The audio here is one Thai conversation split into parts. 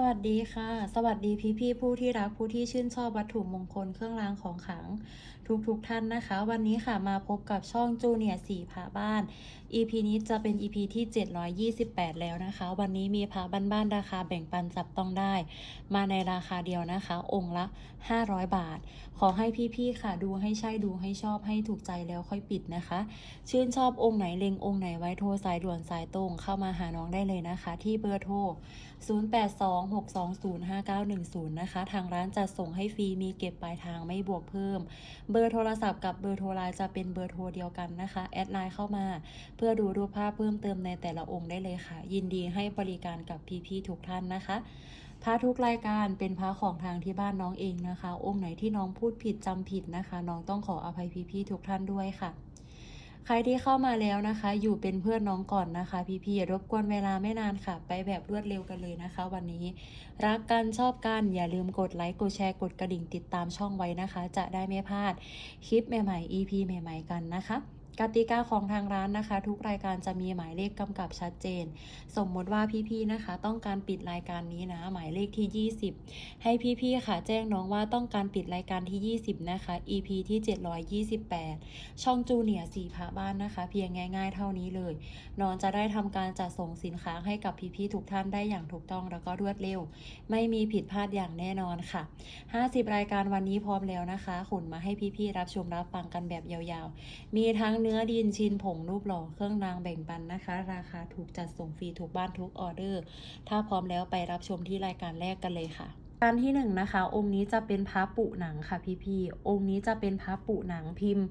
สวัสดีค่ะ สวัสดีพี่พี่ผู้ที่รักผู้ที่ชื่นชอบวัตถุมงคลเครื่องรางของขลัง ทุกทุกๆท่านนะคะ วันนี้ค่ะมาพบกับช่องจูเนียสี่พาบ้าน EP นี้จะเป็น EP ที่ 728 แล้วนะคะ วันนี้มีพระบ้านๆราคาแบ่งปันจับต้องได้ มาในราคาเดียวนะคะ องค์ละ 500 บาท ขอให้พี่ๆค่ะ ดูให้ใช่ดูให้ชอบให้ถูกใจแล้วค่อยปิดนะคะ ชื่นชอบองค์ไหนเล็งองค์ไหนไว้โทรสายด่วนสายตรงเข้ามาหาน้องได้เลยนะคะ ที่เบอร์โทร 0826205910 นะคะ ทางร้านจัดส่งให้ฟรีมีเก็บปลายทางไม่บวกเพิ่ม เบอร์โทรศัพท์กับเบอร์โทรไลน์จะเป็นเบอร์โทรเดียวกันนะคะ แอดไลน์เข้ามา เพื่อดูรูปภาพเพิ่มเติมในแต่ละองค์ได้เลยค่ะ ยินดีให้บริการกับพี่ๆทุกท่านนะคะ พระทุกรายการเป็นพระของทางที่บ้านน้องเองนะคะ องค์ไหนที่น้องพูดผิดจำผิดนะคะ น้องต้องขออภัยพี่ๆทุกท่านด้วยค่ะ ใครที่เข้ามาแล้วนะคะ อยู่เป็นเพื่อนน้องก่อนนะคะ พี่ๆรบกวนเวลาไม่นานค่ะ ไปแบบรวดเร็วกันเลยนะคะ วันนี้รักกันชอบกันอย่าลืมกดไลค์กดแชร์กดกระดิ่งติดตามช่องไว้นะคะ จะได้ไม่พลาดคลิปใหม่ๆ EP ใหม่ ๆ กันนะคะ กติกาของทางร้านนะคะ ทุกรายการจะมีหมายเลขกำกับชัดเจน สมมติว่าพี่ๆนะคะ ต้องการปิดรายการนี้นะ หมายเลขที่ 20 ให้พี่ๆค่ะ แจ้งน้องว่าต้องการปิดรายการที่ 20 นะคะ EP ที่ 728 ช่องจูเนียสีพระบ้านนะคะ เพียงง่ายๆ เท่านี้เลย น้องจะได้ทำการจัดส่งสินค้าให้กับพี่ๆทุกท่านได้อย่างถูกต้องแล้วก็รวดเร็ว ไม่มีผิดพลาดอย่างแน่นอนค่ะ 50 รายการวันนี้พร้อมแล้วนะคะ ขุนมาให้พี่ๆรับชมรับฟังกันแบบยาวๆ มีทั้งนื้อดินชินผงรูปหล่อเครื่องรางแบ่งปันนะคะ ราคาถูกจัดส่งฟรีทุกบ้านทุกออเดอร์ ถ้าพร้อมแล้วไปรับชมที่รายการแรกกันเลยค่ะการที่หนึ่งนะคะ องค์นี้จะเป็นพระปุหนังค่ะ พี่ๆองค์นี้จะเป็นพระปุหนังพิมพ์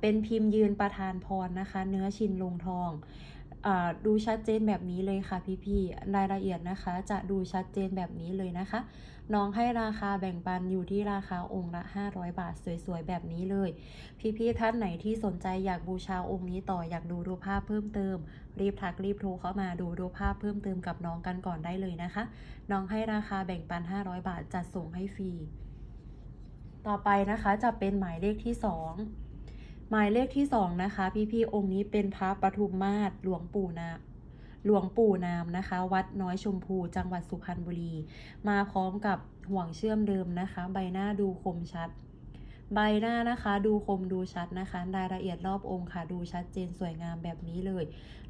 เป็นพิมพ์ยืนประธานพรนะคะ เนื้อชินลงทองอดูชัดเจนแบบนี้เลยค่ะพี่ๆรายละเอียดนะคะ จะดูชัดเจนแบบนี้เลยนะคะ น้องให้ราคาแบ่งปันอยู่ที่ราคาองค์ละ 500 บาทสวยๆ แบบนี้เลย พี่ๆท่านไหนที่สนใจอยากบูชาองค์นี้ต่ออยากดูรูปภาพเพิ่มเติม รีบทักรีบโทรเข้ามาดูรูปภาพเพิ่มเติมกับน้องกันก่อนได้เลยนะคะ น้องให้ราคาแบ่งปัน 500 บาทจัดส่งให้ฟรีต่อไปนะคะจะเป็นหมายเลขที่ 2 หมายเลขที่ 2 นะคะ พี่ๆองค์นี้เป็นพระปทุมมาศหลวงปู่นา หลวงปู่นามนะคะ วัดน้อยชมพูจังหวัดสุพรรณบุรี มาพร้อมกับห่วงเชื่อมเดิมนะคะ ใบหน้าดูคมชัด ใบหน้านะคะดูคมดูชัดนะคะรายละเอียดรอบองค์ค่ะ ดูชัดเจนสวยงามแบบนี้เลย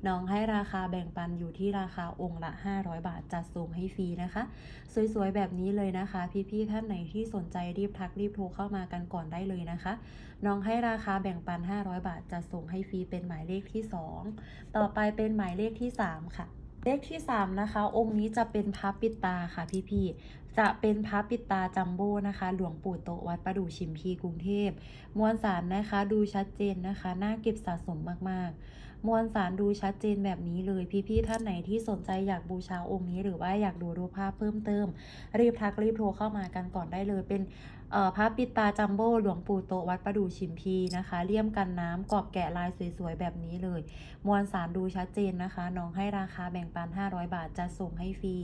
น้องให้ราคาแบ่งปันอยู่ที่ราคาองค์ละ 500 บาทจัดส่งให้ฟรีนะคะ สวยๆแบบนี้เลยนะคะ พี่ๆท่านไหนที่สนใจรีบทักรีบโทรเข้ามากันก่อนได้เลยนะคะ น้องให้ราคาแบ่งปัน 500 บาทจัดส่งให้ฟรีเป็นหมายเลขที่ 2 ต่อไปเป็นหมายเลขที่ 3 ค่ะเลขที่ 3 นะคะ องค์นี้จะเป็นพระปิดตาค่ะพี่ๆ จะเป็นพระปิตาจัมโบ้นะคะ หลวงปู่โตวัดประดู่ชิมพีกรุงเทพ มวลสารนะคะ ดูชัดเจนนะคะ น่าเก็บสะสมมากๆ มวลสารดูชัดเจนแบบนี้เลย พี่ๆท่านไหนที่สนใจอยากบูชาองค์นี้ หรือว่าอยากดูรูปภาพเพิ่มเติม รีบทักรีบโทรเข้ามากันก่อนได้เลยเป็น พระปิตาจัมโบ้หลวงปู่โตวัดประดูชิมพีนะคะ เลี่ยมกันน้ำกรอบแกะลายสวยๆ แบบนี้เลย มวลสารดูชัดเจนนะคะ น้องให้ราคาแบ่งปัน 500 บาทจะส่งให้ฟรี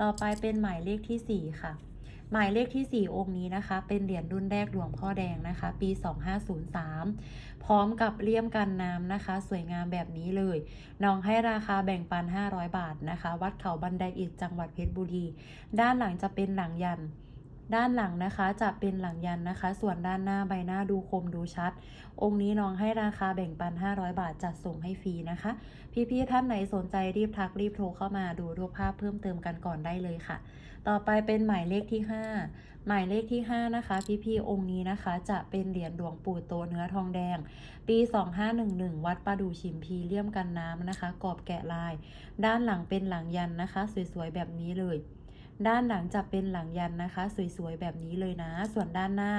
ต่อไปเป็นหมายเลขทีสี่4 ค่ะ หมายเลขทีสี่ 4 องค์นี้นะคะ เป็นเหรียญรุ่นแรกหลวงพ่อแดงนะคะ ปี 2503 พร้อมกับเลี่ยมกันน้ำนะคะ สวยงามแบบนี้เลย น้องให้ราคาแบ่งปัน 500 บาทนะคะ วัดเขาบันไดอิฐจังหวัดเพชรบุรี ด้านหลังจะเป็นหลังยัน ด้านหลังนะคะจะเป็นหลังยันนะคะ ส่วนด้านหน้าใบหน้าดูคมดูชัด องค์นี้น้องให้ราคาแบ่งปัน 500 บาทจัดส่งให้ฟรีนะคะ พี่ๆท่านไหนสนใจรีบทักรีบโทรเข้ามาดูรูปภาพเพิ่มเติมกันก่อนได้เลยค่ะ ต่อไปเป็นหมายเลขที่ 5 หมายเลขที่ 5 นะคะ พี่ๆองค์นี้นะคะ จะเป็นเหรียญหลวงปู่โตเนื้อทองแดง ปี 2511 วัดประดูชิมพีเลี่ยมกันน้ำนะคะ กรอบแกะลาย ด้านหลังเป็นหลังยันนะคะ สวยๆแบบนี้เลย ด้านหลังจะเป็นหลังยันนะคะ สวยๆ แบบนี้เลยนะ ส่วนด้านหน้า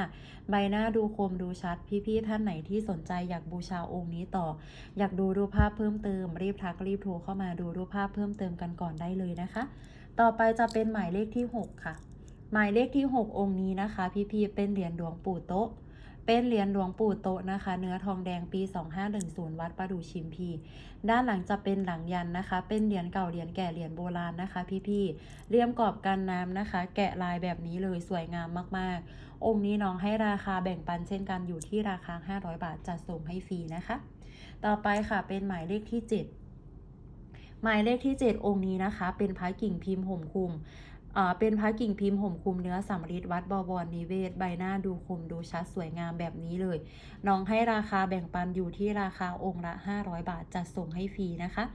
ใบหน้าดูคมดูชัด พี่ๆท่านไหนที่สนใจอยากบูชาองค์นี้ต่อ อยากดูรูปภาพเพิ่มเติม รีบทักรีบโทรเข้ามาดูรูปภาพเพิ่มเติมกันก่อนได้เลยนะคะ ต่อไปจะเป็นหมายเลขที่ 6 ค่ะ หมายเลขที่ 6 องค์นี้นะคะ พี่ๆเป็นเหรียญหลวงปู่โต๊ะ เป็นเหรียญหลวงปู่โตนะคะ เนื้อทองแดงปี 2510 วัดประดูชิมพี ด้านหลังจะเป็นหลังยันนะคะ เป็นเหรียญเก่าเหรียญแก่เหรียญโบราณนะคะ พี่ๆเลี่ยมกรอบกันน้ำนะคะ แกะลายแบบนี้เลยสวยงามมากๆ องค์นี้น้องให้ราคาแบ่งปันเช่นกันอยู่ที่ราคา 500 บาทจัดส่งให้ฟรีนะคะ ต่อไปค่ะเป็นหมายเลขที่ 7หมายเลขที่ 7 องค์นี้นะคะ เป็นพระกิ่งพิมพ์ห่มคุม เป็นพระกิ่งพิมพ์ห่มคุมเนื้อสำริดวัดบวรนิเวศ ใบหน้าดูคมดูชัดสวยงามแบบนี้เลย น้องให้ราคาแบ่งปันอยู่ที่ราคาองค์ละ 500 บาทจัดส่งให้ฟรีนะคะ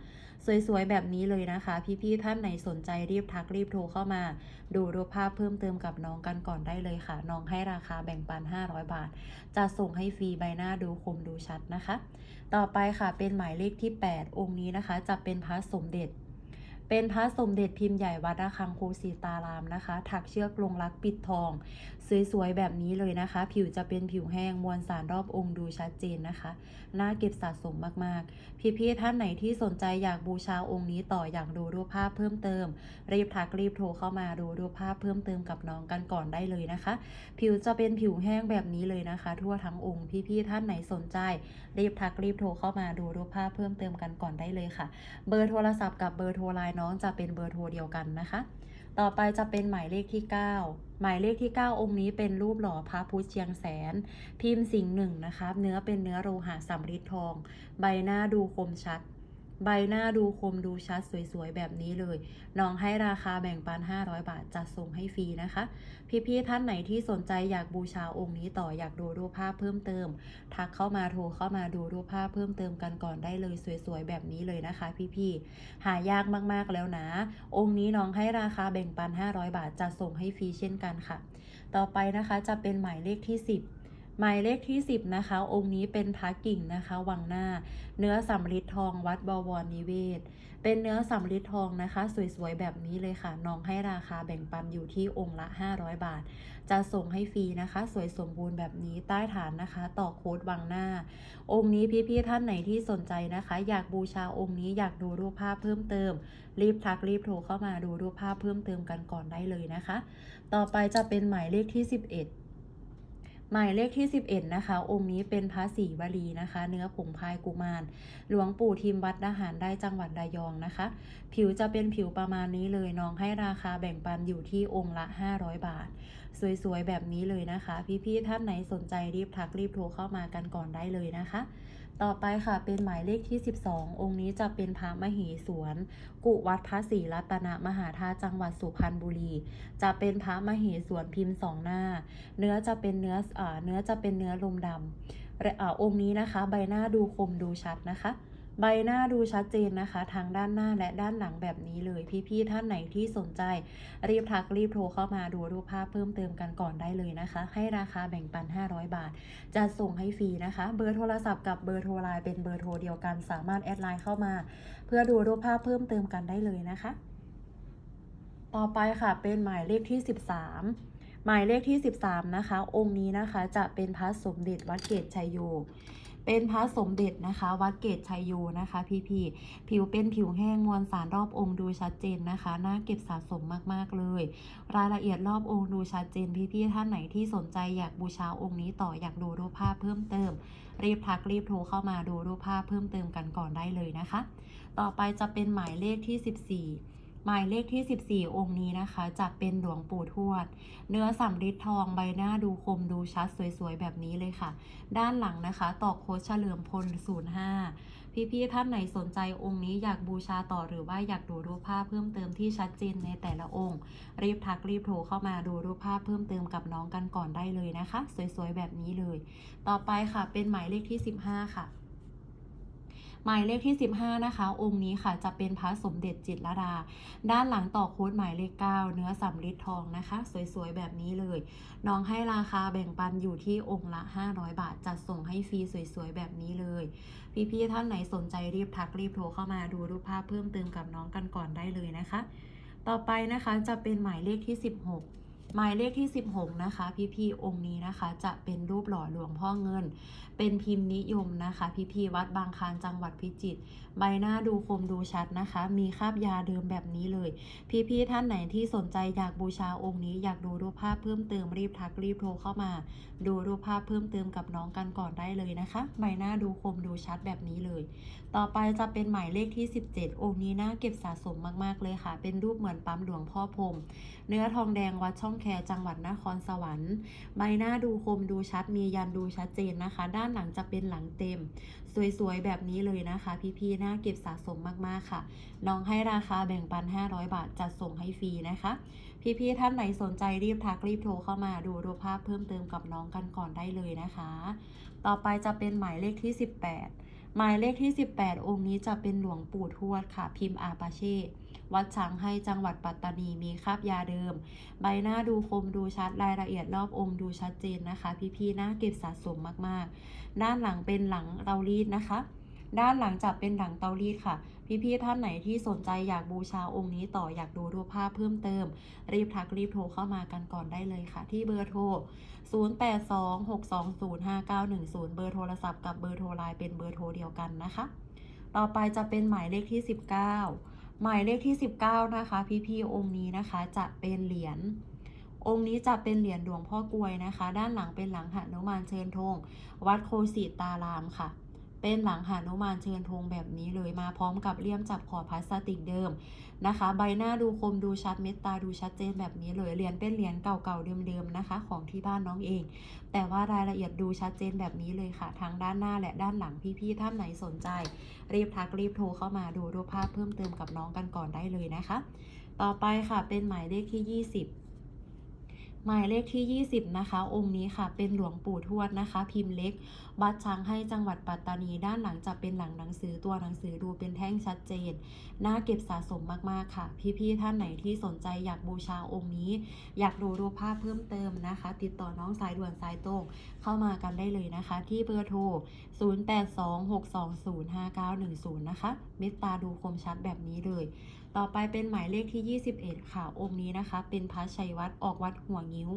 สวยๆ แบบนี้เลยนะคะ พี่ๆท่านไหนสนใจรีบทักรีบโทรเข้ามา ดูรูปภาพเพิ่มเติมกับน้องกันก่อนได้เลยค่ะ น้องให้ราคาแบ่งปัน 500 บาทจะส่งให้ฟรีใบหน้าดูคมดูชัดนะคะ ต่อไปค่ะเป็นหมายเลขที่ 8 องค์นี้นะคะ จะเป็นพระสมเด็จ เป็นพระสมเด็จพิมพ์ใหญ่วัดระฆังโคสีตารามนะคะ ถักเชือกลงรักปิดทอง สวยๆ แบบนี้เลยนะคะ ผิวจะเป็นผิวแห้งมวลสารรอบองค์ดูชัดเจนนะคะน่าเก็บสะสมมากๆ พี่ๆท่านไหนที่สนใจอยากบูชาองค์นี้ต่ออยากดูรูปภาพเพิ่มเติม รีบทักรีบโทรเข้ามาดูรูปภาพเพิ่มเติมกับน้องกันก่อนได้เลยนะคะ ผิวจะเป็นผิวแห้งแบบนี้เลยนะคะ ทั่วทั้งองค์พี่ๆท่านไหนสนใจ รีบทักรีบโทรเข้ามาดูรูปภาพเพิ่มเติมกันก่อนได้เลยค่ะ เบอร์โทรศัพท์กับเบอร์โทรไลน์น้องจะเป็นเบอร์โทรเดียวกันนะคะ ต่อไปจะเป็นหมายเลขที่ 9 หมายเลขที่ 9 องค์นี้เป็นรูปหล่อพระพุทธเชียงแสน พิมพ์สิงห์หนึ่งนะคะเนื้อเป็นเนื้อโลหะสำริดทอง ใบหน้าดูคมชัด ใบหน้าดูคมดูชัดสวยๆ แบบนี้เลย น้องให้ราคาแบ่งปัน 500 บาทจัดส่งให้ฟรีนะคะ พี่ๆท่านไหนที่สนใจอยากบูชาองค์นี้ต่ออยากดูรูปภาพเพิ่มเติม ทักเข้ามาโทรเข้ามาดูรูปภาพเพิ่มเติมกันก่อนได้เลยสวยๆ แบบนี้เลยนะคะ พี่ๆหายากมากๆแล้วนะ องค์นี้น้องให้ราคาแบ่งปัน 500 บาทจัดส่งให้ฟรีเช่นกันค่ะ ต่อไปนะคะจะเป็นหมายเลขที่ 10 หมายเลขที่ 10 นะคะ องค์นี้เป็นพระกิ่งนะคะ วังหน้า เนื้อสำริดทองวัดบวรนิเวศ เป็นเนื้อสำริดทองนะคะ สวยๆ แบบนี้เลยค่ะ น้องให้ราคาแบ่งปันอยู่ที่องค์ละ 500 บาท จะส่งให้ฟรีนะคะ สวยสมบูรณ์แบบนี้ใต้ฐานนะคะ ต่อโค้ดวังหน้า องค์นี้พี่ๆท่านไหนที่สนใจนะคะ อยากบูชาองค์นี้อยากดูรูปภาพเพิ่มเติม รีบทักรีบโทรเข้ามาดูรูปภาพเพิ่มเติมกันก่อนได้เลยนะคะ ต่อไปจะเป็นหมายเลขที่ 11 หมายเลขที่ 11 นะคะ องค์นี้เป็นพระศรีวลีนะคะ เนื้อผงพายกุมาร หลวงปู่ทิมวัดดาหารได้จังหวัดระยองนะคะ ผิวจะเป็นผิวประมาณนี้เลยน้องให้ราคาแบ่งปันอยู่ที่องค์ละ 500 บาท สวยๆ แบบนี้เลยนะคะ พี่ๆท่านไหนสนใจรีบทักรีบโทรเข้ามากันก่อนได้เลยนะคะ ต่อไปค่ะเป็นหมายเลขที่ 12 องค์นี้จะเป็นพระมเหสวน กุวัดพระศรีรัตนมหาธาตุจังหวัดสุพรรณบุรี จะเป็นพระมเหสวนพิมพ์สองหน้า เนื้อจะเป็นเนื้ออ่าเนื้อจะเป็นเนื้อลมดำอ่าองค์นี้นะคะ ใบหน้าดูคมดูชัดนะคะ ใบหน้าดูชัดเจนนะคะ ทั้งด้านหน้าและด้านหลังแบบนี้เลย พี่ๆท่านไหนที่สนใจ รีบทักรีบโทรเข้ามาดูรูปภาพเพิ่มเติมกันก่อนได้เลยนะคะ ให้ราคาแบ่งปัน 500 บาท จะส่งให้ฟรีนะคะ เบอร์โทรศัพท์กับเบอร์โทรไลน์เป็นเบอร์โทรเดียวกัน สามารถแอดไลน์เข้ามา เพื่อดูรูปภาพเพิ่มเติมกันได้เลยนะคะ ต่อไปค่ะเป็นหมายเลขที่ 13หมายเลขที่ 13 นะคะ องค์นี้นะคะจะเป็นพระสมเด็จวัดเกตชัยโย เป็นพระสมเด็จนะคะ วัดเกตชัยโยนะคะ พี่พี่ผิวเป็นผิวแห้งมวลสารรอบองค์ดูชัดเจนนะคะน่าเก็บสะสมมากๆเลย รายละเอียดรอบองค์ดูชัดเจน พี่ๆท่านไหนที่สนใจอยากบูชาองค์นี้ต่ออยากดูรูปภาพเพิ่มเติม รีบทักรีบโทรเข้ามาดูรูปภาพเพิ่มเติมกันก่อนได้เลยนะคะ ต่อไปจะเป็นหมายเลขที่ 14 หมายเลขที่ 14 องค์นี้นะคะ จะเป็นหลวงปู่ทวด เนื้อสำริดทองใบหน้าดูคมดูชัดสวยๆ แบบนี้เลยค่ะ ด้านหลังนะคะ ตอกโค้ดเฉลิมพล 05 พี่ๆ ท่านไหนสนใจองค์นี้อยากบูชาต่อหรือว่าอยากดูรูปภาพเพิ่มเติมที่ชัดเจนในแต่ละองค์ รีบทักรีบโทรเข้ามาดูรูปภาพเพิ่มเติมกับน้องกันก่อนได้เลยนะคะ สวยๆ แบบนี้เลย ต่อไปค่ะเป็นหมายเลขที่ 15 ค่ะ หมายเลขที่ 15 นะคะ องค์นี้ค่ะจะเป็นพระสมเด็จจิตรดา ด้านหลังต่อโค้ดหมายเลข 9 เนื้อสำริดทองนะคะ สวยๆ แบบนี้เลย น้องให้ราคาแบ่งปันอยู่ที่องค์ละ 500 บาท จัดส่งให้ฟรีสวยๆ แบบนี้เลย พี่ๆ ท่านไหนสนใจรีบทักรีบโทรเข้ามาดูรูปภาพเพิ่มเติมกับน้องกันก่อนได้เลยนะคะ ต่อไปนะคะจะเป็นหมายเลขที่ 16 หมายเลขที่ 16 นะคะ พี่ๆองค์นี้นะคะ จะเป็นรูปหล่อหลวงพ่อเงิน เป็นพิมพ์นิยมนะคะ พี่ๆวัดบางคานจังหวัดพิจิตรใบหน้าดูคมดูชัดนะคะ มีคราบยาเดิมแบบนี้เลย พี่ๆท่านไหนที่สนใจอยากบูชาองค์นี้อยากดูรูปภาพเพิ่มเติมรีบทักรีบโทรเข้ามา ดูรูปภาพเพิ่มเติมกับน้องกันก่อนได้เลยนะคะ ใบหน้าดูคมดูชัดแบบนี้เลย ต่อไปจะเป็นหมายเลขที่ 17 องค์นี้น่าเก็บสะสมมากๆเลยค่ะ เป็นรูปเหมือนปั๊มหลวงพ่อพรม เนื้อทองแดงวัดช่องแคจังหวัดนครสวรรค์ ใบหน้าดูคมดูชัดมียันดูชัดเจนนะคะ ด้านหลังจะเป็นหลังเต็ม สวยๆ แบบนี้เลยนะคะ พี่ๆน่าเก็บสะสมมากๆค่ะ น้องให้ราคาแบ่งปัน 500 บาทจัดส่งให้ฟรีนะคะ พี่ๆท่านไหนสนใจรีบทักรีบโทรเข้ามาดูรูปภาพเพิ่มเติมกับน้องกันก่อนได้เลยนะคะ ต่อไปจะเป็นหมายเลขที่ 18 หมายเลขที่ 18 องค์นี้จะเป็นหลวงปู่ทวดค่ะ พิมพ์อาปาเช่ วัดช้างให้จังหวัดปัตตานีมีคราบยาเดิม ใบหน้าดูคมดูชัดรายละเอียดรอบองค์ดูชัดเจนนะคะ พี่ๆน่าเก็บสะสมมากๆ ด้านหลังเป็นหลังเตารีดนะคะ ด้านหลังจะเป็นหลังเตารีดค่ะ พี่ๆท่านไหนที่สนใจอยากบูชาองค์นี้ต่ออยากดูรูปภาพเพิ่มเติม รีบทักรีบโทรเข้ามากันก่อนได้เลยค่ะ ที่เบอร์โทร 0826205910 เบอร์โทรศัพท์กับเบอร์โทรไลน์เป็นเบอร์โทรเดียวกันนะคะ ต่อไปจะเป็นหมายเลขที่ 19 หมายเลขที่ 19 นะคะ พี่ๆองค์นี้นะคะจะเป็นเหรียญองค์นี้จะเป็นเหรียญหลวงพ่อกลวยนะคะ ด้านหลังเป็นหลังหนุมานเชิญธงวัดโคสิตารามค่ะ เป็นหลังหานุมานเชิญธงแบบนี้เลยมาพร้อมกับเลี่ยมจับขอบพลาสติกเดิมนะคะ ใบหน้าดูคมดูชัดเม็ดตาดูชัดเจนแบบนี้เลยเหรียญเป็นเหรียญเก่าๆเดิมๆนะคะ ของที่บ้านน้องเอง แต่ว่ารายละเอียดดูชัดเจนแบบนี้เลยค่ะ ทั้งด้านหน้าและด้านหลังพี่ๆท่านไหนสนใจ รีบทักรีบโทรเข้ามาดูรูปภาพเพิ่มเติมกับน้องกันก่อนได้เลยนะคะ ต่อไปค่ะเป็นหมายเลขที่ 20 หมายเลขที่ 20 นะคะ องค์นี้ค่ะ เป็นหลวงปู่ทวดนะคะ พิมพ์เล็กวัดช้างให้จังหวัดปัตตานี ด้านหลังจะเป็นหลังหนังสือตัวหนังสือดูเป็นแท่งชัดเจน น่าเก็บสะสมมากๆค่ะ พี่ๆท่านไหนที่สนใจอยากบูชาองค์นี้ อยากดูรูปภาพเพิ่มเติมนะคะ ติดต่อน้องสายด่วนสายตรงเข้ามากันได้เลยนะคะ ที่เบอร์โทร 0826205910 นะคะ เมตตาดูคมชัดแบบนี้เลย ต่อไปเป็นหมายเลขที่ 21 ค่ะ องค์นี้นะคะ เป็นพระชัยวัดออกวัดหัวงิ้ว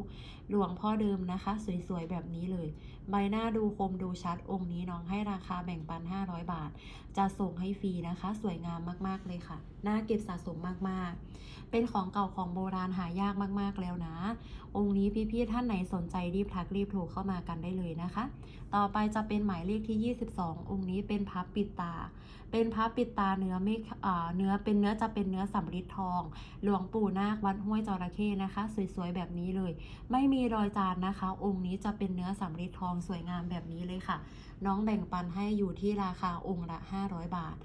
หลวงพ่อเดิมนะคะ สวยๆ แบบนี้เลย ใบหน้าดูคมดูชัด องค์นี้น้องให้ราคาแบ่งปัน 500 บาท จะส่งให้ฟรีนะคะ สวยงามมากๆเลยค่ะ น่าเก็บสะสมมากๆ เป็นของเก่าของโบราณหายากมากๆแล้วนะ องค์นี้พี่ๆท่านไหนสนใจรีบทักรีบโทรเข้ามากันได้เลยนะคะ ต่อไปจะเป็นหมายเลขที่ 22 องค์นี้เป็นพับปิดตา เป็นพับปิดตาเนื้อไม่เนื้อเป็นเนื้อจะเป็นเนื้อสำริดทอง หลวงปู่นาควัดห้วยจระเข้นะคะ สวยๆแบบนี้เลย ไม่มีรอยจานนะคะ องค์นี้จะเป็นเนื้อสำริดทองสวยงามแบบนี้เลยค่ะ น้องแบ่งปันให้อยู่ที่ราคาองค์ละ 500 บาท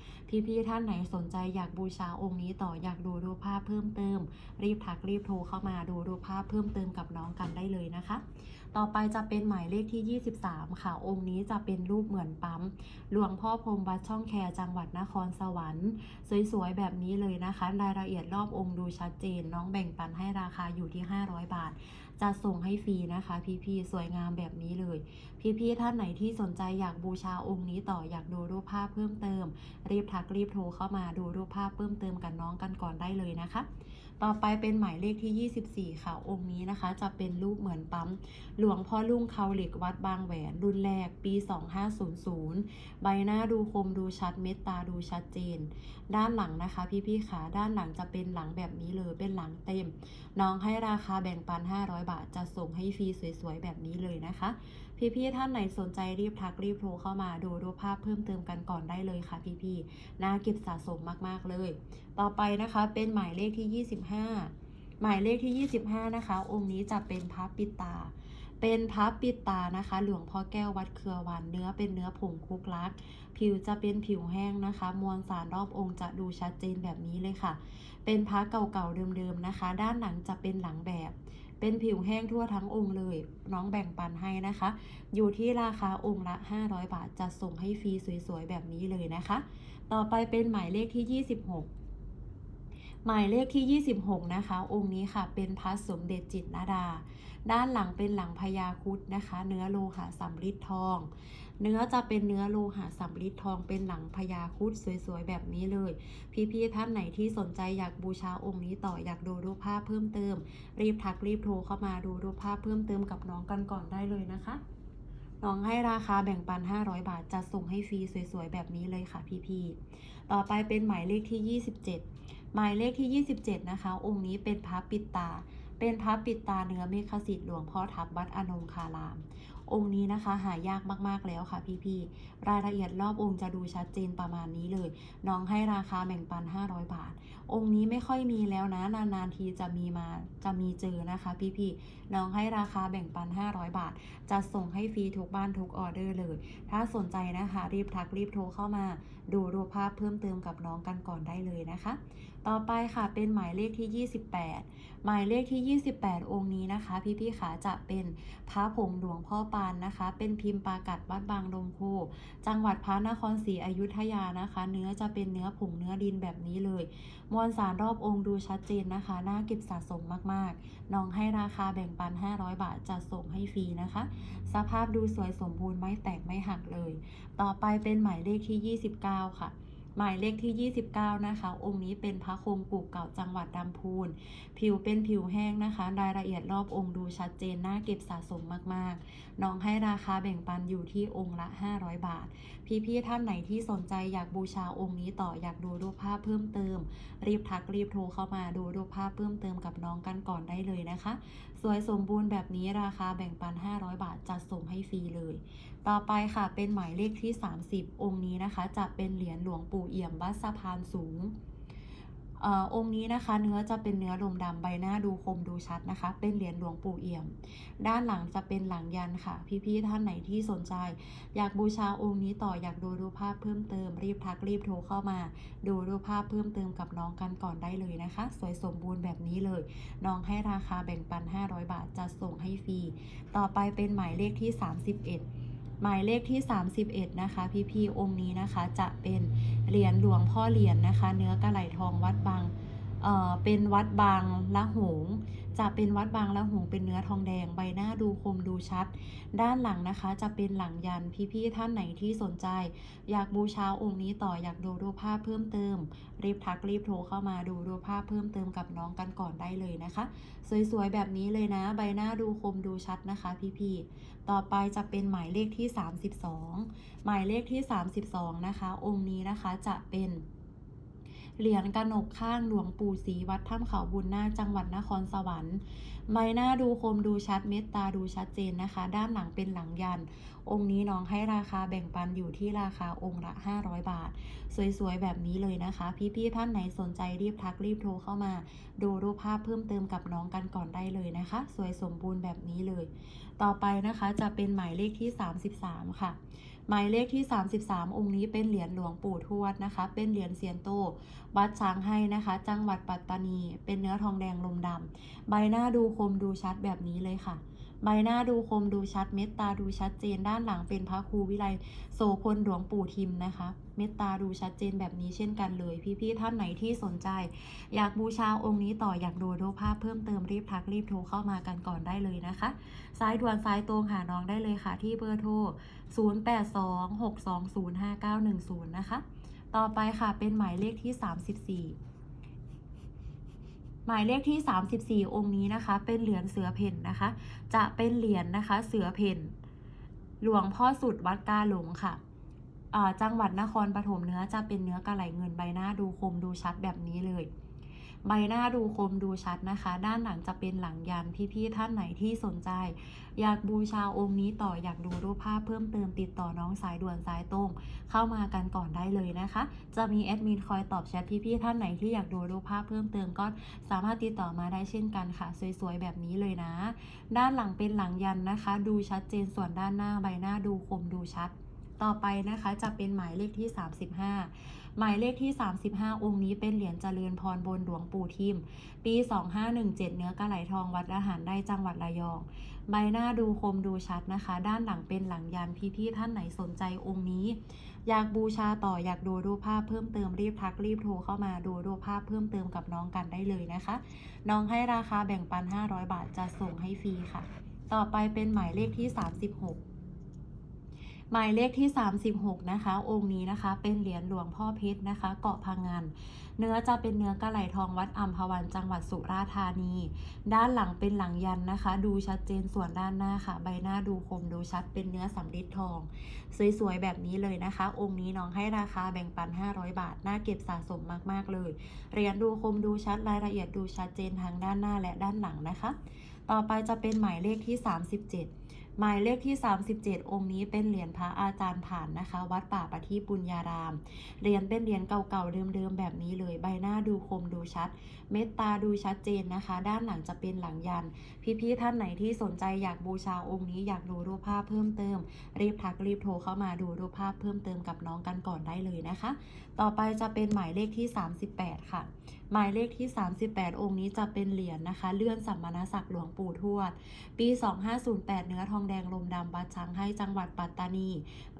พี่ๆท่านไหนสนใจอยากบูชาองค์นี้ต่ออยากดูรูปภาพเพิ่มเติม รีบทักรีบโทรเข้ามาดูรูปภาพเพิ่มเติมกับน้องกันได้เลยนะคะ ต่อไปจะเป็นหมายเลขที่ 23 ค่ะ องค์นี้จะเป็นรูปเหมือนปั๊มหลวงพ่อพรมวัดช่องแคจังหวัดนครสวรรค์สวยๆแบบนี้เลยนะคะ รายละเอียดรอบองค์ดูชัดเจน น้องแบ่งปันให้ราคาอยู่ที่ 500 บาท จะส่งให้ฟรีนะคะ พี่ๆสวยงามแบบนี้เลย พี่ๆท่านไหนที่สนใจอยากบูชาองค์นี้ต่ออยากดูรูปภาพเพิ่มเติม รีบทักรีบโทรเข้ามาดูรูปภาพเพิ่มเติมกับน้องกันก่อนได้เลยนะคะ ต่อไปเป็นหมายเลขที่ 24 ค่ะ องค์นี้นะคะ จะเป็นรูปเหมือนปั๊ม หลวงพ่อลุงเขาเหล็กวัดบางแหวน รุ่นแรกปี 2500 ใบหน้าดูคมดูชัดเม็ดตาดูชัดเจน ด้านหลังนะคะ พี่ๆขาด้านหลังจะเป็นหลังแบบนี้เลยเป็นหลังเต็ม น้องให้ราคาแบ่งปัน 500 บาทจะส่งให้ฟรีสวยๆ แบบนี้เลยนะคะ พี่ๆท่านไหนสนใจรีบทักรีบโทรเข้ามาดูรูปภาพเพิ่มเติมกันก่อนได้เลยค่ะพี่ๆน่าเก็บสะสมมากๆเลย ต่อไปนะคะเป็นหมายเลขที่ 25 หมายเลขที่ 25 นะคะ องค์นี้จะเป็นพระปิตาเป็นพระปิดตานะคะ หลวงพ่อแก้ววัดเครือวันเนื้อเป็นเนื้อผงคุกลัก ผิวจะเป็นผิวแห้งนะคะ มวลสารรอบองค์จะดูชัดเจนแบบนี้เลยค่ะ เป็นพระเก่าๆเดิมๆนะคะ ด้านหลังจะเป็นหลังแบบ เป็นผิวแห้งทั่วทั้งองค์เลย น้องแบ่งปันให้นะคะ อยู่ที่ราคาองค์ละ 500 บาทจะส่งให้ฟรีสวยๆ แบบนี้เลยนะคะ ต่อไปเป็นหมายเลขที่ 26หมายเลขที่ 26 นะคะ องค์นี้ค่ะ เป็นพระสมเด็จจิตรลดา ด้านหลังเป็นหลังพญาคุดนะคะ เนื้อโลหะสำริดทอง เนื้อจะเป็นเนื้อโลหะสำริดทองเป็นหลังพญาคุดสวยๆ แบบนี้เลย พี่ๆท่านไหนที่สนใจอยากบูชาองค์นี้ต่ออยากดูรูปภาพเพิ่มเติม รีบทักรีบโทรเข้ามาดูรูปภาพเพิ่มเติมกับน้องกันก่อนได้เลยนะคะน้องให้ราคาแบ่งปัน 500 บาทจะส่งให้ฟรีสวยๆ แบบนี้เลยค่ะพี่ๆ ต่อไปเป็นหมายเลขที่ 27 หมายเลขที่ 27 นะคะ องค์นี้เป็นพระปิดตา เป็นพระปิดตาเนื้อเมฆสิทธิ์หลวงพ่อทับวัดอนงคาราม องค์นี้นะคะหายากมากๆแล้วค่ะพี่ๆรายละเอียดรอบองค์จะดูชัดเจนประมาณนี้เลย น้องให้ราคาแบ่งปัน 500 บาท องค์นี้ไม่ค่อยมีแล้วนะ นานๆทีจะมีมาจะมีเจอนะคะพี่ๆน้องให้ราคาแบ่งปัน 500 บาท จะส่งให้ฟรีทุกบ้านทุกออเดอร์เลย ถ้าสนใจนะคะ รีบทักรีบโทรเข้ามา ดูรูปภาพเพิ่มเติมกับน้องกันก่อนได้เลยนะคะ ต่อไปค่ะเป็นหมายเลขที่ 28 หมายเลขที่ 28 องค์นี้นะคะ พี่ๆขาจะเป็นพระผงหลวงพ่อปานนะคะ เป็นพิมพ์ปากัดวัดบางดงโพจังหวัดพระนครศรีอยุธยานะคะ เนื้อจะเป็นเนื้อผงเนื้อดินแบบนี้เลย มวลสารรอบองค์ดูชัดเจนนะคะน่าเก็บสะสมมากๆ น้องให้ราคาแบ่งปัน 500 บาทจะส่งให้ฟรีนะคะ สภาพดูสวยสมบูรณ์ไม่แตกไม่หักเลย ต่อไปเป็นหมายเลขที่ 29 ค่ะ หมายเลขที่ 29 นะคะ องค์นี้เป็นพระคมกุกเก่าจังหวัดลำพูน ผิวเป็นผิวแห้งนะคะ รายละเอียดรอบองค์ดูชัดเจนน่าเก็บสะสมมากๆ น้องให้ราคาแบ่งปันอยู่ที่องค์ละ 500 บาท พี่ๆท่านไหนที่สนใจอยากบูชาองค์นี้ต่ออยากดูรูปภาพเพิ่มเติม รีบทักรีบโทรเข้ามาดูรูปภาพเพิ่มเติมกับน้องกันก่อนได้เลยนะคะ สวยสมบูรณ์แบบนี้ราคาแบ่งปัน 500 บาทจัดส่งให้ฟรีเลย ต่อไปค่ะเป็นหมายเลขที่ 30 องค์นี้นะคะ จะเป็นเหรียญหลวงปู่เอี่ยมวัดสะพานสูงอองค์นี้นะคะเนื้อจะเป็นเนื้อลมดำใบหน้าดูคมดูชัดนะคะ เป็นเหรียญหลวงปู่เอี่ยม ด้านหลังจะเป็นหลังยันค่ะ พี่ๆท่านไหนที่สนใจ อยากบูชาองค์นี้ต่ออยากดูรูปภาพเพิ่มเติม รีบทักรีบโทรเข้ามา ดูรูปภาพเพิ่มเติมกับน้องกันก่อนได้เลยนะคะ สวยสมบูรณ์แบบนี้เลย น้องให้ราคาแบ่งปัน 500 บาทจะส่งให้ฟรีต่อไปเป็นหมายเลขที่ 31 หมายเลขที่ 31 นะคะ พี่ๆองค์นี้นะคะจะเป็นเหรียญหลวงพ่อเหรียญนะคะ เนื้อกระไหลทองวัดบางเอ่อเป็นวัดบางละหง จะเป็นวัดบางละหงเป็นเนื้อทองแดงใบหน้าดูคมดูชัด ด้านหลังนะคะ จะเป็นหลังยันพี่ๆท่านไหนที่สนใจ อยากบูชาองค์นี้ต่ออยากดูรูปภาพเพิ่มเติม รีบทักรีบโทรเข้ามาดูรูปภาพเพิ่มเติมกับน้องกันก่อนได้เลยนะคะ สวยๆแบบนี้เลยนะ ใบหน้าดูคมดูชัดนะคะ พี่ๆต่อไปจะเป็นหมายเลขที่ 32 หมายเลขที่ 32 นะคะ องค์นี้นะคะจะเป็น เหรียญกระหนกข้างหลวงปู่ศรีวัดถ้ำเขาบุญนาจังหวัดนครสวรรค์ ใบหน้าดูคมดูชัดเม็ดตาดูชัดเจนนะคะ ด้านหลังเป็นหลังยัน องค์นี้น้องให้ราคาแบ่งปันอยู่ที่ราคาองค์ละ 500 บาท สวยๆ แบบนี้เลยนะคะ พี่ๆท่านไหนสนใจรีบทักรีบโทรเข้ามา ดูรูปภาพเพิ่มเติมกับน้องกันก่อนได้เลยนะคะ สวยสมบูรณ์แบบนี้เลย ต่อไปนะคะจะเป็นหมายเลขที่ 33 ค่ะ หมายเลขที่ 33 องค์นี้เป็นเหรียญหลวงปู่ทวดนะคะ เป็นเหรียญเซียนโตวัดช้างให้นะคะ จังหวัดปัตตานี เป็นเนื้อทองแดงลมดำใบหน้าดูคมดูชัดแบบนี้เลยค่ะ ใบหน้าดูคมดูชัด เม็ดตาดูชัดเจน ด้านหลังเป็นพระครูวิไลโสพลหลวงปู่ทิมนะคะ เม็ดตาดูชัดเจนแบบนี้เช่นกันเลย พี่ๆท่านไหนที่สนใจ อยากบูชาองค์นี้ต่ออยากดูรูปภาพเพิ่มเติมรีบทักรีบโทรเข้ามากันก่อนได้เลยนะคะสายด่วนสายตรงหาน้องได้เลยค่ะ ที่เบอร์โทร 0826205910 นะคะ ต่อไปค่ะเป็นหมายเลขที่ 34 หมายเลขที่ 34 องค์นี้นะคะ เป็นเหรียญเสือเพ่นนะคะ จะเป็นเหรียญนะคะ เสือเพ่นหลวงพ่อสุดวัดกาหลงค่ะจังหวัดนครปฐมเนื้อจะเป็นเนื้อกระไหลเงินใบหน้าดูคมดูชัดแบบนี้เลย ใบหน้าดูคมดูชัดนะคะ ด้านหลังจะเป็นหลังยันพี่ๆท่านไหนที่สนใจ อยากบูชาองค์นี้ต่ออยากดูรูปภาพเพิ่มเติมติดต่อน้องสายด่วนสายตรง เข้ามากันก่อนได้เลยนะคะ จะมีแอดมินคอยตอบแชทพี่ๆท่านไหนที่อยากดูรูปภาพเพิ่มเติมก็สามารถติดต่อมาได้เช่นกันค่ะ สวยๆแบบนี้เลยนะ ด้านหลังเป็นหลังยันนะคะ ดูชัดเจนส่วนด้านหน้าใบหน้าดูคมดูชัด ต่อไปนะคะจะเป็นหมายเลขที่ 35 หมายเลขที่ 35 องค์นี้เป็นเหรียญเจริญพรบนหลวงปู่ทิม ปี 2517 เนื้อกระไหลทองวัดอาหารได้จังหวัดระยอง ใบหน้าดูคมดูชัดนะคะ ด้านหลังเป็นหลังยันพี่ๆท่านไหนสนใจองค์นี้ อยากบูชาต่ออยากดูรูปภาพเพิ่มเติมรีบทักรีบโทรเข้ามาดูรูปภาพเพิ่มเติมกับน้องกันได้เลยนะคะ น้องให้ราคาแบ่งปัน 500 บาทจะส่งให้ฟรีค่ะ ต่อไปเป็นหมายเลขที่ 36 หมายเลขที่ 36 นะคะ องค์นี้นะคะเป็นเหรียญหลวงพ่อเพชรนะคะ เกาะพังงานเนื้อจะเป็นเนื้อกระไหลทองวัดอัมพวันจังหวัดสุราษฎร์ธานี ด้านหลังเป็นหลังยันนะคะ ดูชัดเจนส่วนด้านหน้าค่ะ ใบหน้าดูคมดูชัดเป็นเนื้อสำริดทอง สวยๆแบบนี้เลยนะคะ องค์นี้น้องให้ราคาแบ่งปัน 500 บาท น่าเก็บสะสมมากๆเลยเหรียญดูคมดูชัดรายละเอียดดูชัดเจนทั้งด้านหน้าและด้านหลังนะคะ ต่อไปจะเป็นหมายเลขที่ 37 หมายเลขที่ 37 องค์นี้เป็นเหรียญพระอาจารย์ผ่านนะคะ วัดป่าปฏิปุญญาราม เหรียญเป็นเหรียญเก่าๆเดิมๆแบบนี้เลย ใบหน้าดูคมดูชัด เม็ดตาดูชัดเจนนะคะ ด้านหลังจะเป็นหลังยัน พี่ๆท่านไหนที่สนใจอยากบูชาองค์นี้อยากดูรูปภาพเพิ่มเติม รีบทักรีบโทรเข้ามาดูรูปภาพเพิ่มเติมกับน้องกันก่อนได้เลยนะคะ ต่อไปจะเป็นหมายเลขที่ 38 ค่ะ หมายเลขที่ 38 องค์นี้จะเป็นเหรียญนะคะ เลื่อนสัมมาณศักดิ์หลวงปู่ทวด ปี 2508 เนื้อทองแดงลมดำบัดช้างให้จังหวัดปัตตานี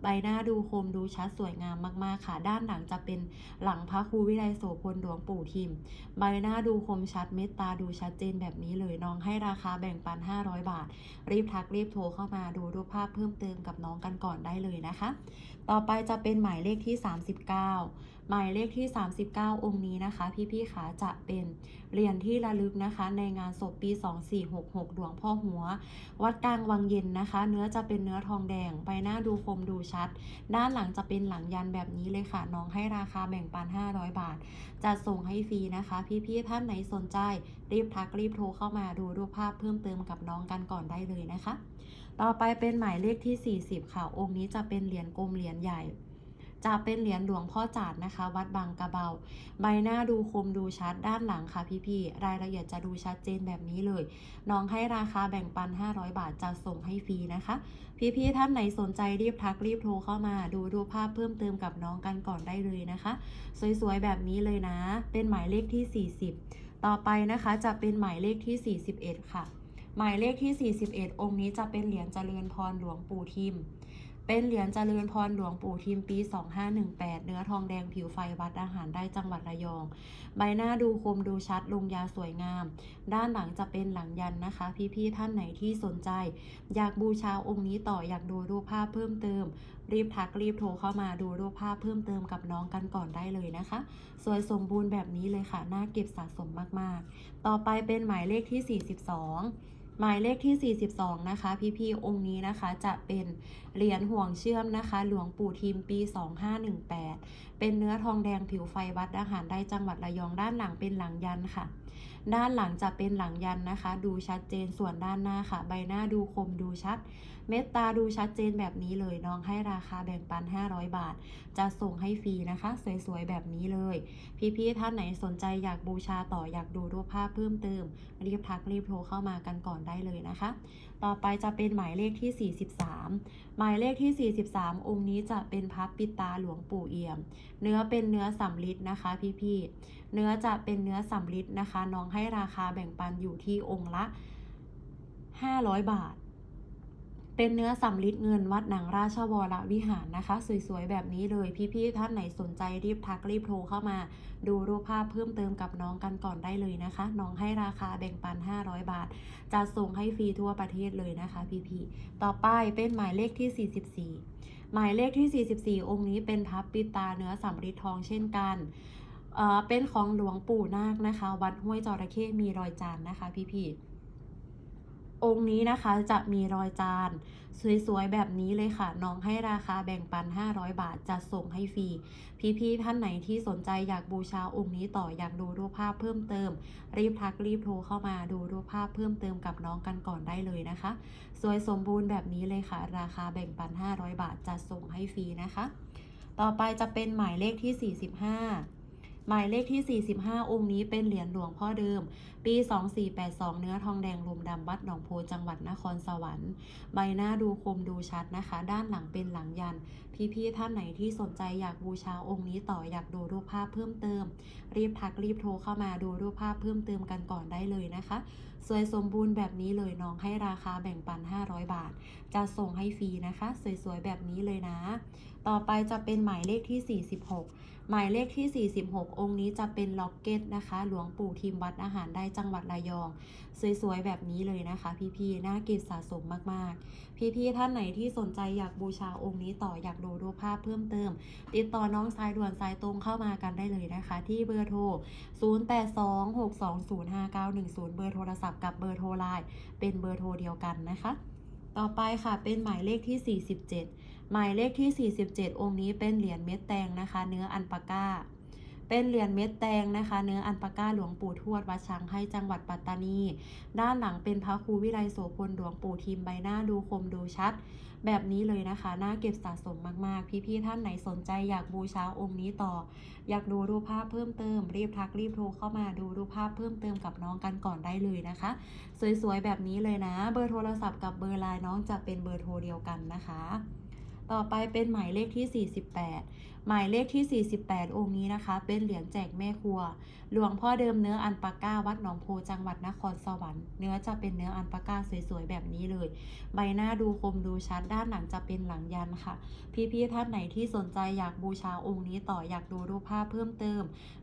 ใบหน้าดูคมดูชัดสวยงามมากๆค่ะ ด้านหลังจะเป็นหลังพระครูวิไลโสพลหลวงปู่ทิม ใบหน้าดูคมชัดเมตตาดูชัดเจนแบบนี้เลยน้องให้ราคาแบ่งปัน 500 บาท รีบทักรีบโทรเข้ามาดูรูปภาพเพิ่มเติมกับน้องกันก่อนได้เลยนะคะ ต่อไปจะเป็นหมายเลขที่ 39 หมายเลขที่ 39 องค์นี้นะคะ พี่ๆขาจะเป็นเหรียญที่ระลึกนะคะ ในงานศพปี 2466 หลวงพ่อหัว วัดกลางวังเย็นนะคะ เนื้อจะเป็นเนื้อทองแดงใบหน้าดูคมดูชัด ด้านหลังจะเป็นหลังยันแบบนี้เลยค่ะ น้องให้ราคาแบ่งปัน 500 บาท จะส่งให้ฟรีนะคะ พี่ๆท่านไหนสนใจ รีบทักรีบโทรเข้ามาดูรูปภาพเพิ่มเติมกับน้องกันก่อนได้เลยนะคะ ต่อไปเป็นหมายเลขที่ 40 ค่ะ องค์นี้จะเป็นเหรียญกลมเหรียญใหญ่ จะเป็นเหรียญหลวงพ่อจาดนะคะ วัดบางกระเบา ใบหน้าดูคมดูชัดด้านหลังค่ะพี่ๆรายละเอียดจะดูชัดเจนแบบนี้เลย น้องให้ราคาแบ่งปัน 500 บาทจะส่งให้ฟรีนะคะ พี่ๆท่านไหนสนใจรีบทักรีบโทรเข้ามา ดูรูปภาพเพิ่มเติมกับน้องกันก่อนได้เลยนะคะ สวยๆแบบนี้เลยนะ เป็นหมายเลขที่ 40 ต่อไปนะคะจะเป็นหมายเลขที่ 41 ค่ะ หมายเลขที่ 41 องค์นี้จะเป็นเหรียญเจริญพรหลวงปู่ทิม เป็นเหรียญเจริญพรหลวงปู่ทิมปี 2518 เนื้อทองแดงผิวไฟวัดอาหารได้จังหวัดระยอง ใบหน้าดูคมดูชัดลงยาสวยงาม ด้านหลังจะเป็นหลังยันนะคะ พี่ๆท่านไหนที่สนใจ อยากบูชาองค์นี้ต่ออยากดูรูปภาพเพิ่มเติม รีบทักรีบโทรเข้ามาดูรูปภาพเพิ่มเติมกับน้องกันก่อนได้เลยนะคะ สวยสมบูรณ์แบบนี้เลยค่ะน่าเก็บสะสมมากๆ ต่อไปเป็นหมายเลขที่ 42 หมายเลขที่ 42 นะคะ พี่ๆองค์นี้นะคะจะเป็นเหรียญห่วงเชื่อมนะคะ หลวงปู่ทิมปี 2518 เป็นเนื้อทองแดงผิวไฟวัดอาหารได้จังหวัดระยองด้านหลังเป็นหลังยันค่ะ ด้านหลังจะเป็นหลังยันนะคะ ดูชัดเจนส่วนด้านหน้าค่ะ ใบหน้าดูคมดูชัด เม็ดตาดูชัดเจนแบบนี้เลยน้องให้ราคาแบ่งปัน 500 บาท จะส่งให้ฟรีนะคะ สวยๆแบบนี้เลย พี่ๆท่านไหนสนใจอยากบูชาต่ออยากดูรูปภาพเพิ่มเติม รีบทักรีบโทรเข้ามากันก่อนได้เลยนะคะ ต่อไปจะเป็นหมายเลขที่ 43 หมายเลขที่ 43 องค์นี้จะเป็นพับปิตาหลวงปู่เอี่ยม เนื้อเป็นเนื้อสำลิดนะคะ พี่ๆ เนื้อจะเป็นเนื้อสำลิดนะคะ น้องให้ราคาแบ่งปันอยู่ที่องค์ละ 500 บาท เป็นเนื้อสำลิดเงินวัดหนังราชวรวิหารนะคะ สวยๆ แบบนี้เลยพี่ๆท่านไหนสนใจรีบทักรีบโทรเข้ามา ดูรูปภาพเพิ่มเติมกับน้องกันก่อนได้เลยนะคะ น้องให้ราคาแบ่งปัน 500 บาท จะส่งให้ฟรีทั่วประเทศเลยนะคะพี่ๆต่อไปเป็นหมายเลขที่ 44หมายเลขที่ 44 องค์นี้เป็นพับปิตาเนื้อสำริดทองเช่นกัน เป็นของหลวงปู่นาคนะคะ วัดห้วยจระเข้มีรอยจานนะคะ พี่ๆองค์นี้นะคะจะมีรอยจาน สวยๆ แบบนี้เลยค่ะ น้องให้ราคาแบ่งปัน 500 บาทจะส่งให้ฟรี พี่ๆท่านไหนที่สนใจอยากบูชาองค์นี้ต่ออยากดูรูปภาพเพิ่มเติม รีบทักรีบโทรเข้ามาดูรูปภาพเพิ่มเติมกับน้องกันก่อนได้เลยนะคะ สวยสมบูรณ์แบบนี้เลยค่ะ ราคาแบ่งปัน 500 บาทจะส่งให้ฟรีนะคะ ต่อไปจะเป็นหมายเลขที่ 45 หมายเลขที่ 45 องค์นี้เป็นเหรียญหลวงพ่อเดิม ปี 2482 เนื้อทองแดงลมดำวัดหนองโพจังหวัดนครสวรรค์ ใบหน้าดูคมดูชัดนะคะ ด้านหลังเป็นหลังยัน พี่ๆท่านไหนที่สนใจอยากบูชาองค์นี้ต่ออยากดูรูปภาพเพิ่มเติม รีบทักรีบโทรเข้ามาดูรูปภาพเพิ่มเติมกันก่อนได้เลยนะคะ สวยสมบูรณ์แบบนี้เลยน้องให้ราคาแบ่งปัน 500 บาท จะส่งให้ฟรีนะคะ สวยๆแบบนี้เลยนะ ต่อไปจะเป็นหมายเลขที่ 46 หมายเลขที่ 46 องค์นี้จะเป็นล็อกเก็ตนะคะ หลวงปู่ทิมวัดอาหารได้จังหวัดระยอง สวยๆ แบบนี้เลยนะคะ พี่ๆ น่าเก็บสะสมมากๆ พี่ๆ ท่านไหนที่สนใจอยากบูชาองค์นี้ต่ออยากดูรูปภาพเพิ่มเติม ติดต่อน้องสายด่วนสายตรงเข้ามากันได้เลยนะคะ ที่เบอร์โทร 0826205910 เบอร์โทรศัพท์กับเบอร์โทรไลน์เป็นเบอร์โทรเดียวกันนะคะ ต่อไปค่ะเป็นหมายเลขที่ 47 หมายเลขที่ 47 องค์นี้เป็นเหรียญเม็ดแตงนะคะ เนื้ออันปาก้า เป็นเหรียญเม็ดแดงนะคะ เนื้ออันปาก้าหลวงปู่ทวดวัดช้างให้จังหวัดปัตตานี ด้านหลังเป็นพระครูวิไลโสพลหลวงปู่ทิมใบหน้าดูคมดูชัด แบบนี้เลยนะคะน่าเก็บสะสมมากๆ พี่ๆท่านไหนสนใจอยากบูชาองค์นี้ต่อ อยากดูรูปภาพเพิ่มเติม รีบทักรีบโทรเข้ามาดูรูปภาพเพิ่มเติมกับน้องกันก่อนได้เลยนะคะ สวยๆแบบนี้เลยนะ เบอร์โทรศัพท์กับเบอร์ไลน์น้องจะเป็นเบอร์โทรเดียวกันนะคะ ต่อไปเป็นหมายเลขที่ 48 หมายเลขที่ 48 องค์นี้นะคะ เป็นเหรียญแจกแม่ครัว หลวงพ่อเดิมเนื้ออันปาก้าวัดหนองโพจังหวัดนครสวรรค์ เนื้อจะเป็นเนื้ออันปาก้าสวยๆแบบนี้เลย ใบหน้าดูคมดูชัด ด้านหลังจะเป็นหลังยันค่ะ พี่ๆท่านไหนที่สนใจอยากบูชาองค์นี้ต่ออยากดูรูปภาพเพิ่มเติม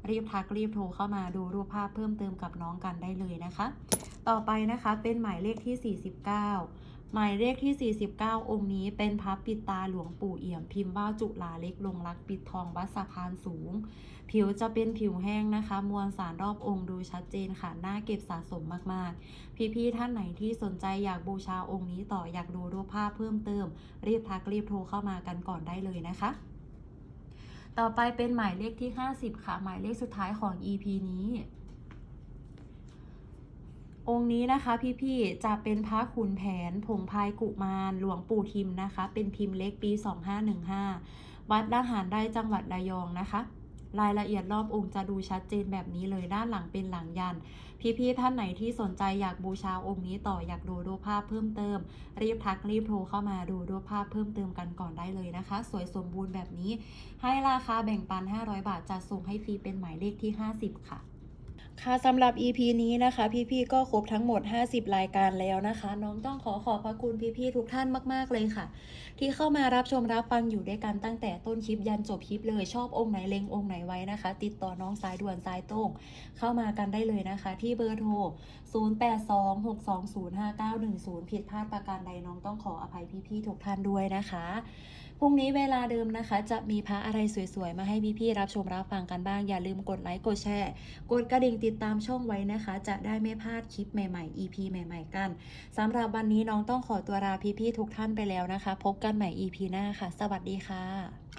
รีบทักรีบโทรเข้ามาดูรูปภาพเพิ่มเติมกับน้องกันได้เลยนะคะ ต่อไปนะคะเป็นหมายเลขที่ 49 หมายเลขที่ 49 องค์นี้เป็นพระปิดตาหลวงปู่เอี่ยมพิมพ์ว่าจุฬาเล็กลงรักปิดทองวัดสะพานสูง ผิวจะเป็นผิวแห้งนะคะ มวลสารรอบองค์ดูชัดเจนค่ะน่าเก็บสะสมมากๆ พี่ๆท่านไหนที่สนใจอยากบูชาองค์นี้ต่ออยากดูรูปภาพเพิ่มเติม รีบทักรีบโทรเข้ามากันก่อนได้เลยนะคะต่อไปเป็นหมายเลขที่ 50 ค่ะ หมายเลขสุดท้ายของ EP นี้ องค์นี้นะคะพี่ๆจะเป็นพระขุนแผน ผงพายกุมารหลวงปู่ทิมนะคะ เป็นพิมพ์เล็กปี 2515 วัดละหารได้จังหวัดระยองนะคะ รายละเอียดรอบองค์จะดูชัดเจนแบบนี้เลยด้านหลังเป็นหลังยัน พี่ๆท่านไหนที่สนใจอยากบูชาองค์นี้ต่ออยากดูรูปภาพเพิ่มเติม รีบทักรีบโทรเข้ามาดูรูปภาพเพิ่มเติมกันก่อนได้เลยนะคะ สวยสมบูรณ์แบบนี้ ให้ราคาแบ่งปัน 500 บาทจะส่งให้ฟรีเป็นหมายเลขที่ 50 ค่ะ ค่ะสำหรับ EP นี้นะคะ พี่ๆก็ครบทั้งหมด 50 รายการแล้วนะคะ น้องต้องขอขอบพระคุณพี่ๆทุกท่านมากๆเลยค่ะ ที่เข้ามารับชมรับฟังอยู่ด้วยกันตั้งแต่ต้นคลิปยันจบคลิปเลยชอบองค์ไหนเลงองค์ไหนไว้นะคะ ติดต่อน้องสายด่วนสายตรงเข้ามากันได้เลยนะคะ ที่เบอร์โทร 0826205910 ผิดพลาดประการใดน้องต้องขออภัยพี่ๆทุกท่านด้วยนะคะ พรุ่งนี้เวลาเดิมนะคะ จะมีพระอะไรสวยๆ มาให้พี่ๆรับชมรับฟังกันบ้าง อย่าลืมกดไลค์กดแชร์ กดกระดิ่งติดตามช่องไว้นะคะ จะได้ไม่พลาดคลิปใหม่ๆ EP ใหม่ ๆ กันสำหรับวันนี้น้องต้องขอตัวลาพี่ๆทุกท่านไปแล้วนะคะ พบกันใหม่ EP หน้าค่ะ สวัสดีค่ะ